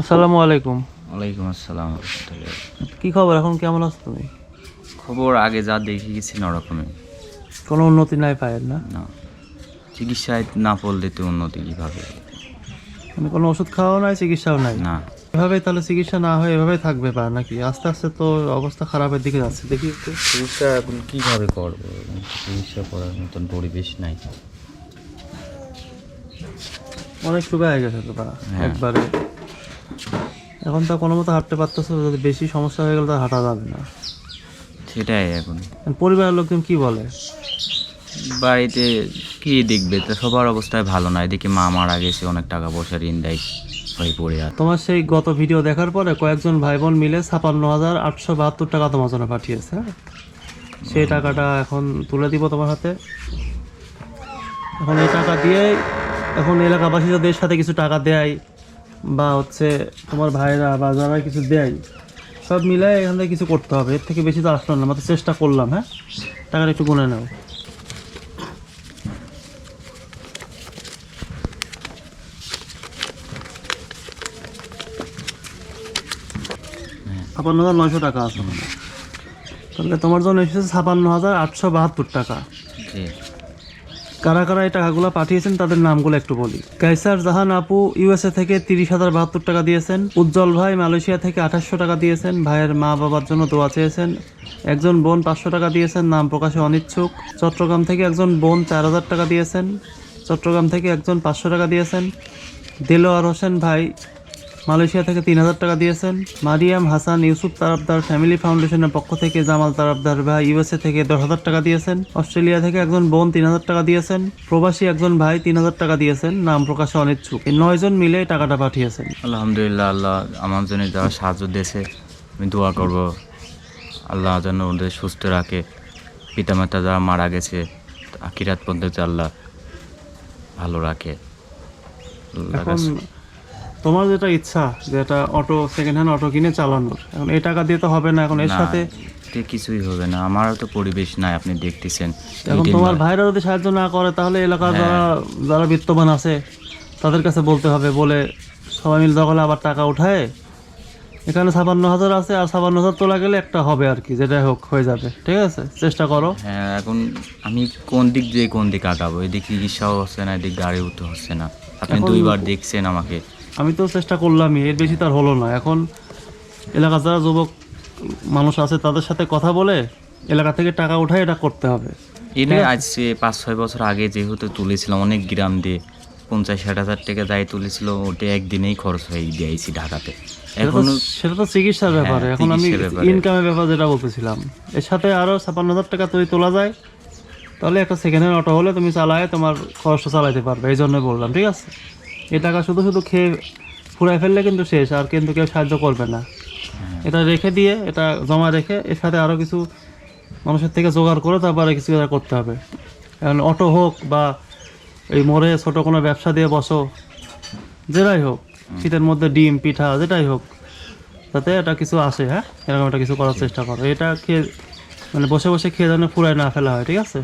আসসালামু আলাইকুম। ওয়ালাইকুম আসসালাম। কি খবর? এখন কেমন আছো তুমি? খবর আগে যা দেখে গেছি নরকমে। কোনো উন্নতি নাই পায়ের না? না। চিকিৎসায় না পড়লে তো উন্নতি কীভাবে? মানে কোনো ওষুধ খাওয়াও নাই চিকিৎসাও নাই? না। এভাবে তাহলে চিকিৎসা না হয়ে এভাবে থাকবে পা নাকি? আস্তে আস্তে তো অবস্থা খারাপের দিকে যাচ্ছে দেখি একটু। চিকিৎসা এখন কীভাবে করব? চিকিৎসা করার মতন পরিবেশ নাই। অনেক শুকায় গেছে তো পা হ্যাঁ। একবারে। এখন তো কোনো মতো হাঁটতে পারতেছো যদি বেশি সমস্যা হয়ে গেলে তো হাঁটা যাবে না। সেটাই এখন। পরিবারের লোকজন কি বলে? বাড়িতে কি দেখবে? তো সবার অবস্থায় ভালো না। এদিকে মা মারা গেছে অনেক টাকা পয়সা ঋণ দেয় হয়ে পড়ে আর। তোমার সেই গত ভিডিও দেখার পরে কয়েকজন ভাই বোন মিলে ছাপান্ন হাজার আটশো বাহাত্তর টাকা তোমার জন্য পাঠিয়েছে হ্যাঁ? সেই টাকাটা এখন তুলে দিব তোমার হাতে। এখন এই টাকা দিয়ে এখন এলাকাবাসী যদি এর সাথে কিছু টাকা দেয়। বা হচ্ছে তোমার ভাইরা বা যারা কিছু দেয়, সব মিলে এখান থেকে কিছু করতে হবে। এর থেকে বেশি তো আসলো না মাত্র চেষ্টা করলাম হ্যাঁ? টাকাটা একটু গুনে নাও। ছাপান্ন হাজার নয়শো টাকা আছে। তাহলে তোমার জন্য এসেছে ছাপান্ন হাজার আটশো বাহাত্তর টাকা। কারা কারা এই টাকাগুলো পাঠিয়েছেন তাদের নামগুলো একটু বলি। কাইসার জাহান আপু ইউএসএ থেকে তিরিশ হাজার বাহাত্তর টাকা দিয়েছেন। উজ্জ্বল ভাই মালয়েশিয়া থেকে আঠাশশো টাকা দিয়েছেন। ভাইয়ের মা বাবার জন্য দোয়া চেয়েছেন। একজন বোন পাঁচশো টাকা দিয়েছেন, নাম প্রকাশে অনিচ্ছুক। চট্টগ্রাম থেকে একজন বোন চার হাজার টাকা দিয়েছেন। চট্টগ্রাম থেকে একজন পাঁচশো টাকা দিয়েছেন। দেলোয়ার হোসেন ভাই মালয়েশিয়া থেকে তিন হাজার টাকা দিয়েছেন। মারিয়াম হাসান ইউসুফ তারাবদার ফ্যামিলি ফাউন্ডেশনের পক্ষ থেকে জামাল তারাবদার ভাই ইউএসএ থেকে দশ হাজার টাকা দিয়েছেন। অস্ট্রেলিয়া থেকে একজন বোন তিন হাজার টাকা দিয়েছেন। প্রবাসী একজন ভাই তিন হাজার টাকা দিয়েছেন। নাম প্রকাশে অনিচ্ছুক। এই নয়জন মিলে টাকাটা পাঠিয়েছেন। আলহামদুলিল্লাহ আল্লাহ আমার জন্য যারা সাহায্য দিয়েছে আমি দোয়া করব। আল্লাহ যেন ওদের সুস্থ রাখে। পিতামাতা যারা মারা গেছে আকিরাত পর্যন্ত আল্লাহ ভালো রাখে। এখন তোমার যেটা ইচ্ছা যে এটা অটো সেকেন্ড হ্যান্ড অটো কিনে চালানোর। এখন এই টাকা দিয়ে তো হবে না এখন এর সাথে এতে কিছুই হবে না। আমারও তো পরিবেশ নাই আপনি দেখতেছেন। এখন তোমার ভাইরা যদি সাহায্য না করে তাহলে এলাকার হ্যাঁ। যারা যারা বিত্তবান আছে তাদের কাছে বলতে হবে বলে সবাই মিলে দখলে আবার টাকা উঠায়। এখানে ছাপান্ন হাজার আছে আর ছাপান্ন হাজার তোলা গেলে একটা হবে আর কি যেটাই হোক হয়ে যাবে। ঠিক আছে? চেষ্টা করো। হ্যাঁ এখন আমি কোন দিক দিয়ে কোন দিক আগাবো? এদিক চিকিৎসাও হচ্ছে না এদিক গাড়ি উঠতে হচ্ছে না। আপনি দুইবার দেখছেন আমাকে। আমি তো চেষ্টা করলামই এর বেশি তার হলো না। এখন এলাকার যারা যুবক মানুষ আছে তাদের সাথে কথা বলে এলাকা থেকে টাকা উঠায় এটা করতে হবে। এনে আজ পাঁচ ছয় বছর আগে যেহেতু তুলেছিলাম অনেক গ্রাম দিয়ে পঞ্চাশ ষাট হাজার টাকা যাই তুলেছিল ওটা একদিনেই খরচ হয়ে দিয়েছি ঢাকাতে। সেটা তো- সেটা তো চিকিৎসার ব্যাপারে। হ্যাঁ, এখন আমি ইনকামের ব্যাপার। যেটা বলতেছিলাম। এর সাথে আরও ছাপান্ন হাজার টাকা যদি তোলা যায় তাহলে একটা সেকেন্ড হ্যান্ড অটো হলে তুমি চালায় তোমার খরচটা চালাইতে পারবে এই জন্য বললাম ঠিক আছে? এই টাকা শুধু শুধু খেয়ে ফুরাই ফেললে কিন্তু শেষ আর কিন্তু কেউ সাহায্য করবে না। এটা রেখে দিয়ে এটা জমা রেখে এর সাথে আরও কিছু মানুষের থেকে জোগাড় করে তারপরে কিছু করতে হবে। এখন অটো হোক বা এই মোড়ে ছোট কোনো ব্যবসা দিয়ে বসো যেটাই হোক শীতের মধ্যে ডিম পিঠা যেটাই হোক তাতে এটা কিছু আসে হ্যাঁ? এরকম একটা কিছু করার চেষ্টা করো। এটা খেয়ে মানে বসে বসে খেয়ে যেন ফুরায় না ফেলা হয় ঠিক আছে?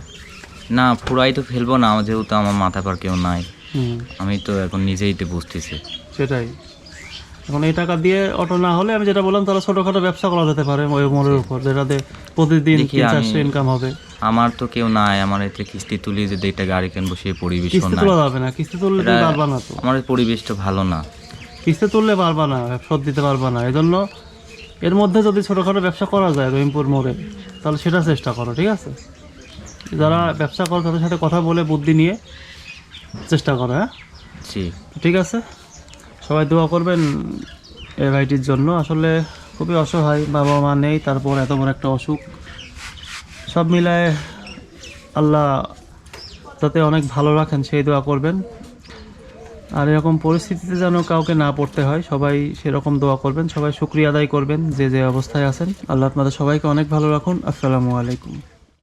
না পুরাই তো ফেলব না যেহেতু আমার মাথা পর কেউ নাই। আমি তো এখন নিজেই তো বুঝতেছি। সেটাই। এখন এই টাকা দিয়ে অটো না হলে আমি যেটা বললাম তাহলে ছোটোখাটো ব্যবসা করা যেতে পারে ওই মোড়ের উপর যেটাতে প্রতিদিন তিন চারশো ইনকাম হবে। আমার তো কেউ নাই আমার এতে কিস্তি তুলি যদি একটা গাড়ি কিনবো সেই পরিবেশও কিস্তি তোলা যাবে না কিস্তি তুললে তুমি পারবা না তো। আমার পরিবেশটা ভালো না। কিস্তি তুললে পারবা না শোধ দিতে পারবা না। এই জন্য এর মধ্যে যদি ছোটোখাটো ব্যবসা করা যায় রহিমপুর মোড়ে তাহলে সেটা চেষ্টা করো ঠিক আছে? যারা ব্যবসা করো তাদের সাথে কথা বলে বুদ্ধি নিয়ে চেষ্টা করো হ্যাঁ? জি। ঠিক আছে? সবাই দোয়া করবেন এ ভাইটির জন্য। আসলে খুবই অসহায় বাবা মা নেই তারপর এত বড় একটা অসুখ। সব মিলায় আল্লাহ তাতে অনেক ভালো রাখেন সেই দোয়া করবেন। আর এরকম পরিস্থিতিতে যেন কাউকে না পড়তে হয় সবাই সেরকম দোয়া করবেন সবাই শুক্রিয়া আদায় করবেন যে যে অবস্থায় আছেন। আল্লাহ আপনাদের সবাইকে অনেক ভালো রাখুন। আসসালামু আলাইকুম।